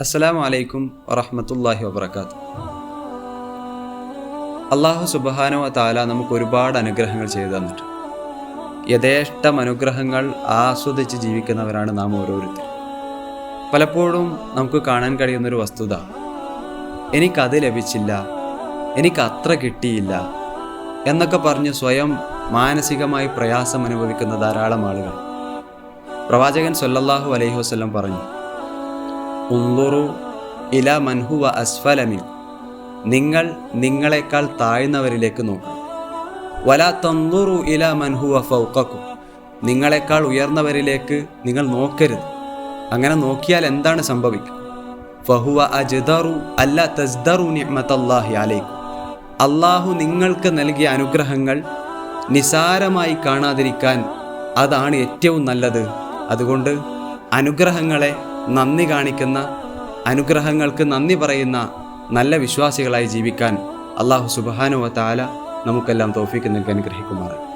അസ്സലാമു അലൈക്കും വറഹമത്തല്ലാഹി വബർക്കാത്തു അള്ളാഹു സുബഹാനോ താല നമുക്ക് ഒരുപാട് അനുഗ്രഹങ്ങൾ ചെയ്തു തന്നിട്ട് യഥേഷ്ടം അനുഗ്രഹങ്ങൾ ആസ്വദിച്ച് ജീവിക്കുന്നവരാണ് നാം ഓരോരുത്തരും. പലപ്പോഴും നമുക്ക് കാണാൻ കഴിയുന്നൊരു വസ്തുത എനിക്കത് ലഭിച്ചില്ല എനിക്ക് അത്ര കിട്ടിയില്ല എന്നൊക്കെ പറഞ്ഞ് സ്വയം മാനസികമായി പ്രയാസം അനുഭവിക്കുന്ന ധാരാളം ആളുകൾ. പ്രവാചകൻ സൊല്ലാഹു അലൈഹി വസ്ലം പറഞ്ഞു ഉന്തുറു ഇല മൻഹുവ അസ്ഫലമിൻ നിങ്ങൾ നിങ്ങളെക്കാൾ താഴ്ന്നവരിലേക്ക് നോക്കും വല തന്തുറു ഇല മൻഹുവ ഫൗക്കും നിങ്ങളെക്കാൾ ഉയർന്നവരിലേക്ക് നിങ്ങൾ നോക്കരുത്. അങ്ങനെ നോക്കിയാൽ എന്താണ് സംഭവിക്കുക? ഫഹുവ അജ്ദറു അല്ല തസ്ദറു നിഹ്മത്തല്ലാഹി അലൈക്കും. അള്ളാഹു നിങ്ങൾക്ക് നൽകിയ അനുഗ്രഹങ്ങൾ നിസാരമായി കാണാതിരിക്കാൻ അതാണ് ഏറ്റവും നല്ലത്. അതുകൊണ്ട് അനുഗ്രഹങ്ങളെ നന്ദി കാണിക്കുന്ന അനുഗ്രഹങ്ങൾക്ക് നന്ദി പറയുന്ന നല്ല വിശ്വാസികളായി ജീവിക്കാൻ അള്ളാഹു സുബാനുവ താല നമുക്കെല്ലാം തോഫിക്ക് നൽകി അനുഗ്രഹിക്കുമാറാണ്